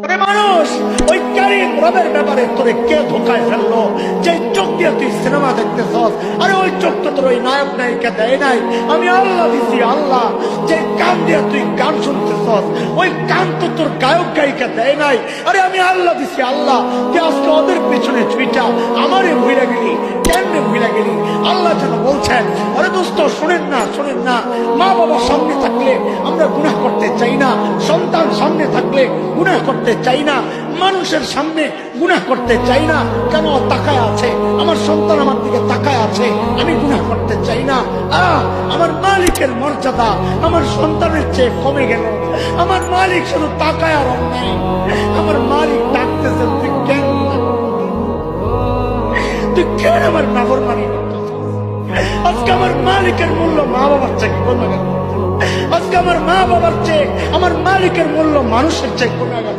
মানুষ, ওই কারিম রবের ব্যাপারে তোরে কে ধোকায় ফেলল? যে চোখ দিয়ে তুই সিনেমা দেখতেছস, আরে ওই চোখ তো তোর ওই নায়ক নায়িকা দেয় নাই। আমি আল্লাহ দিছি, আল্লাহ। যে কান দিয়ে তুই গান শুনতেছস, ওই কান তো তোর গায়ক গায়িকা দেয় নাই। আরে আমি আল্লাহ দিছি, আল্লাহ। তুই আজকে ওদের পিছনে ছুইটা, আমারে ভুইলা গেলি, কেমনে ভুইলা গেলি? আল্লাহ যেন বলছেন, আরে দোস্ত, শুনেন না শুনেন না। মা বাবা সামনে থাকলে আমরা গুনাহ করতে চাই না। সন্তান সামনে থাকলে গুনাহ করতে চাই না। মানুষের সামনে গুনাহ করতে চাই না। কেন তাকায় আছে? আমার সন্তান আমার দিকে তাকায় আছে। আমি গুনাহ করতে চাই না। আহ, আমার মালিকের মর্যাদা আমার সন্তানের চেয়ে কমে গেল। আমার মালিক শুধু তাকায় আর অন্যায়। আমার মালিক ডাকতেছে, তুই কেন তুই কেন আমার নাফরমানি করতেছিস? আজকে আমার মালিকের মূল্য মা বাবার গেল। আজকে আমার মা বাবার চেয়ে আমার মালিকের মূল্য মানুষের চেয়ে কমে গেল।